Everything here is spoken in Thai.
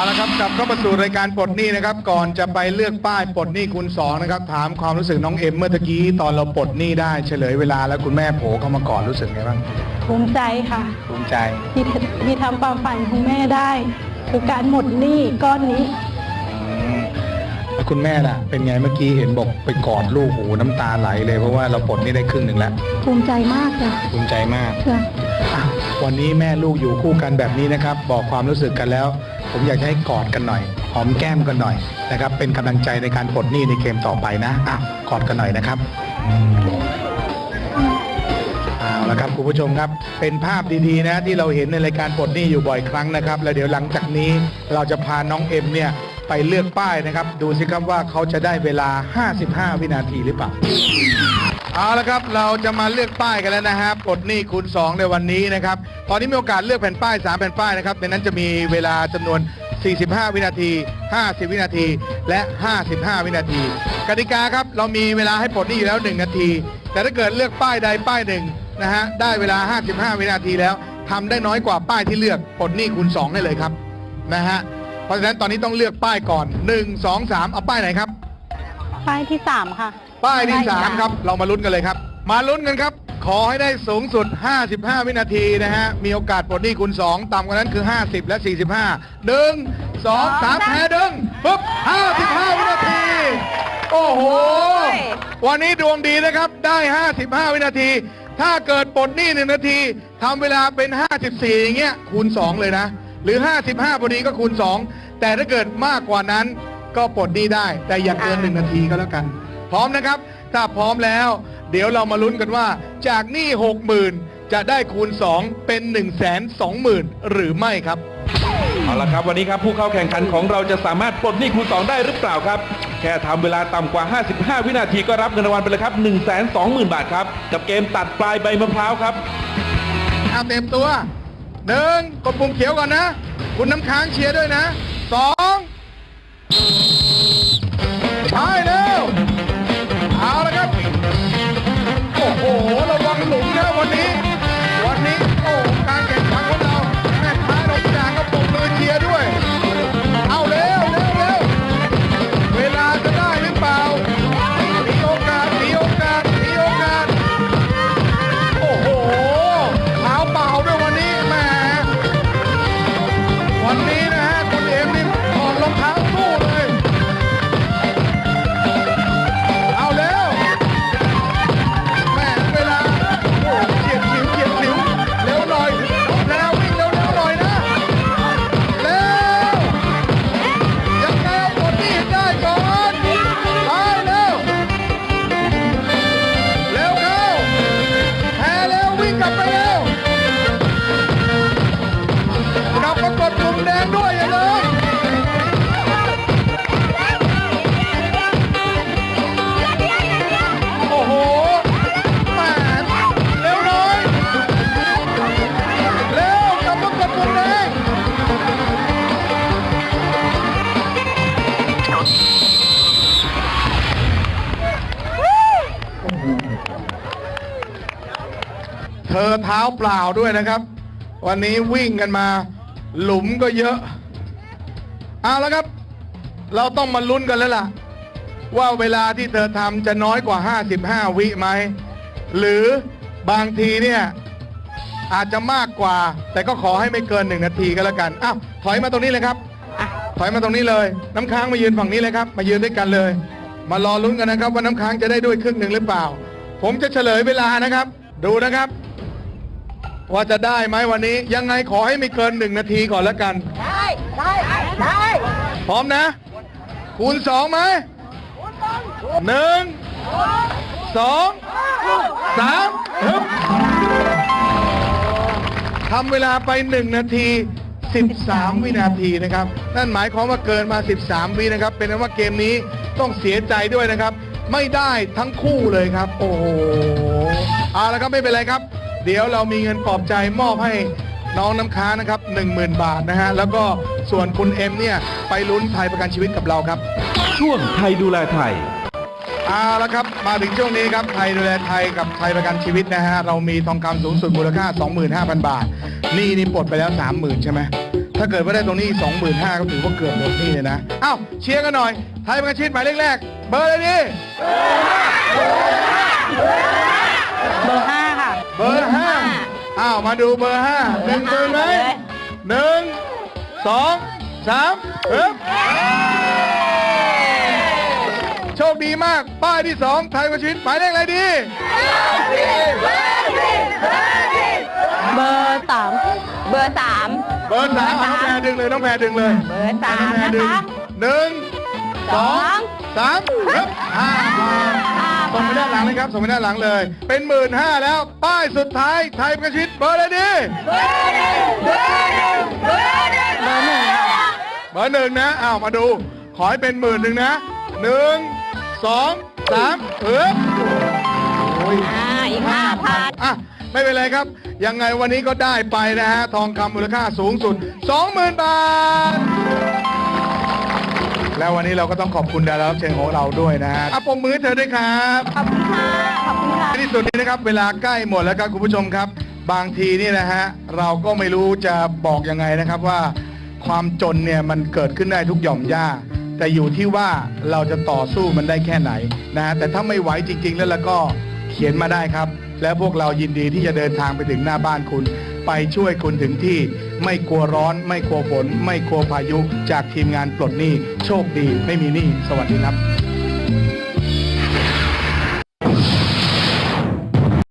เอาละครับกลับเข้ามาสู่รายการปลดหนี้นะครับ ก่อนจะไปเลือกป้ายปลดหนี้คูณสองนะครับ ถามความรู้สึกน้องเอ็มเมื่อตะกี้ตอนเราปลดหนี้ได้เฉลยเวลาแล้วคุณแม่โผล่เข้ามาก่อนรู้สึกไงบ้างภูมิใจค่ะ ภูมิใจที่ที่ทำความฝันของแม่ได้ คือการหมดหนี้ก้อนนี้อืมแล้วคุณแม่ล่ะ เป็นไงเมื่อกี้เห็นบอกไปกอดลูกโอ้โหน้ำตาไหลเลยเพราะว่าเราปลดหนี้ได้ครึ่งหนึ่งแล้วภูมิใจมากจ้ะภูมิใจมากจ้ะอะวันนี้แม่ลูกอยู่คู่กันแบบนี้นะครับ บอกความรู้สึกกันแล้ว ผมอยากจะให้กอดกันหน่อย หอมแก้มกันหน่อยนะครับ เป็นกำลังใจในการปลดหนี้ในเกมต่อไปนะอะกอดกันหน่อยนะครับเอาละครับคุณผู้ชมครับ เป็นภาพดีๆนะที่เราเห็นในรายการปลดหนี้อยู่บ่อยครั้งนะครับ แล้วเดี๋ยวหลังจากนี้เราจะพาน้องเอ็มเนี่ยไปเลือกป้ายนะครับ ดูสิครับว่าเขาจะได้เวลา 55 วินาทีหรือเปล่า เอาละครับเราจะมาเลือกป้ายกันแล้วนะครับปลดหนี้คูณ2 ในวันนี้นะครับ ตอนนี้มีโอกาสเลือกแผ่นป้าย 3 แผ่นป้ายนะครับในนั้นจะมีเวลาจำนวน 45 วินาที 50 วินาที และ 55 วินาที กติกาครับเรามีเวลาให้ปลดหนี้อยู่แล้ว 1 นาที แต่ถ้าเกิดเลือกป้ายใดป้ายหนึ่งนะฮะได้เวลา 55 วินาทีแล้วทำได้น้อยกว่าป้ายที่เลือกปลดหนี้คูณ2ได้เลยครับนะฮะเพราะฉะนั้นตอนนี้ต้องเลือกป้ายก่อน 1 2 3 เอาป้ายไหนครับ ป้ายที่สามค่ะ ป้ายที่ 3 ครับ เรามาลุ้นกันเลยครับ มาลุ้นกันครับ ขอให้ได้สูงสุด 55 วินาทีนะฮะ มีโอกาสปลดหนี้คูณ2 ต่ำกว่านั้นคือ 50 และ 45หนึ่งสองสามแพ้ดึงปุ๊บ 55 วินาที โอ้โห วันนี้ดวงดีนะครับ ได้ 55 วินาที ถ้าเกิดปลดหนี้หนึ่งนาทีทำเวลาเป็น 54 อย่างเงี้ยคูณ 2 เลยนะ หรือ 55พอดีก็คูณ 2 แต่ถ้าเกิดมากกว่านั้น ก็ปลดหนี้ได้ แต่อย่าเกิน1นาทีก็แล้วกัน พร้อมนะครับ ถ้าพร้อมแล้ว เดี๋ยวเรามาลุ้นกันว่า จากหนี้60,000จะได้คูณ 2 เป็น1 2 0 0 0 0หรือไม่ครับ เอาละครับวันนี้ครับผู้เข้าแข่งขันของเราจะสามารถปลดหนี้คูณ 2 ได้หรือเปล่าครับ แค่ทำเวลาต่ำกว่า 55 วินาทีก็รับเงินรางวัลไปเลยครับ 1 2 0 0 0 0 บาทครับ กับเกมตัดปลายใบมะพร้าวครับเอาเต็มตัวหนึ่งกดปุ่มเขียวก่อนนะ คุณน้ำค้างเชียร์ด้วยนะสอง เธอเท้าเปล่าด้วยนะครับ วันนี้วิ่งกันมา หลุมก็เยอะ เอาแล้วครับ เราต้องมาลุ้นกันแล้วล่ะ ว่าเวลาที่เธอทำจะน้อยกว่า 55 วิไหม หรือบางทีเนี่ยอาจจะมากกว่า แต่ก็ขอให้ไม่เกินหนึ่งนาทีก็แล้วกันอ้าวถอยมาตรงนี้เลยครับถอยมาตรงนี้เลย น้ำค้างมายืนฝั่งนี้เลยครับ มายืนด้วยกันเลย มารอลุ้นกันนะครับว่าน้ำค้างจะได้ด้วยครึ่งหนึ่งหรือเปล่า ผมจะเฉลยเวลานะครับ ดูนะครับ ว่าจะได้ไหมวันนี้ ยังไงขอให้ไม่เกินหนึ่งนาทีก่อนแล้วกัน ได้ได้ได้พร้อมนะ คูณสองไหมหนึ่งสองสามฮึบทำเวลาไปหนึ่งนาที13 วินาทีนะครับ นั่นหมายความว่าเกินมา 13 วินะครับ เป็นนั้นว่าเกมนี้ต้องเสียใจด้วยนะครับ ไม่ได้ทั้งคู่เลยครับ โอ้โหเอาละครับไม่เป็นไรครับ เดี๋ยวเรามีเงินปลอบใจมอบให้น้องน้ำค้างนะครับ10,000 บาทนะฮะ แล้วก็ส่วนคุณเอ็มเนี่ย ไปลุ้นไทยประกันชีวิตกับเราครับ ช่วงไทยดูแลไทยเอาละครับ มาถึงช่วงนี้ครับไทยดูแลไทยกับไทยประกันชีวิตนะฮะ เรามีทองคำสูงสุดมูลค่า 25,000 บาทหนี่นี่ปลดไปแล้ว 30,000 ใช่ไหมถ้าเกิดว่าได้ตรงนี้สองหมื่นห้าก็ถือว่าเกือบหมดหนี่เลยนะอ้าวเชียร์กันหน่อย ไทยประกันชีวิตหมายเลขแรก เบอร์อะไรดีเบอร์ห้าค่ะ เบอร์ห้าอ้าวมาดูเบอร์ห้าหนึ่งหมื่นไหมหนึ่งสองสามเอ๊บโชคดีมากป้ายที่สองไทยประกันชีวิตหมายเลขอะไรดีเบอร์สามเบอร์สามเบอร์สามเอาน้องแพรดึงเลยน้องแพรดึงเลยเบอร์สามน้องแพรนะดึงคะหนึ่งสองงสามเอ๊บห้าบาทส่ งไปด้านหลังเลยครับส่งไปด้านหลังเลย เป็นหมื่นห้าแล้ว ป้ายสุดท้ายไทยประกันชีวิตเบอร์อะไรดีเบอร์หนึ่งเบอร์หนึ่งเบอร์หนึ่งเบอร์หนึ่งค่ะเบอร์หนึ่งนะอ้าวมาดู ขอให้เป็นหมื่นหนึ่งนะหนึ่งสองสามเอ๊บโอ้ยอ่าอีกห้าพันอะไม่เป็นไรครับ ยังไงวันนี้ก็ได้ไปนะฮะ ทองคำมูลค่าสูงสุด 20,000 บาท แล้ววันนี้เราก็ต้องขอบคุณดารารับเชิญของเราด้วยนะฮะอะปมมือให้เธอด้วยครับขอบคุณค่ะ ขอบคุณค่ะที่สุดนี้นะครับ เวลาใกล้หมดแล้วครับคุณผู้ชมครับ บางทีนี่นะฮะเราก็ไม่รู้จะบอกยังไงนะครับว่า ความจนเนี่ยมันเกิดขึ้นได้ทุกหย่อมย่า แต่อยู่ที่ว่าเราจะต่อสู้มันได้แค่ไหนนะฮะแต่ถ้าไม่ไหวจริง ๆ แล้วแล้วก็เขียนมาได้ครับ แล้วพวกเรายินดีที่จะเดินทางไปถึงหน้าบ้านคุณ ไปช่วยคุณถึงที่ ไม่กลัวร้อน ไม่กลัวฝน ไม่กลัวพายุ จากทีมงานปลดหนี้ โชคดีไม่มีหนี้ สวัสดีครับ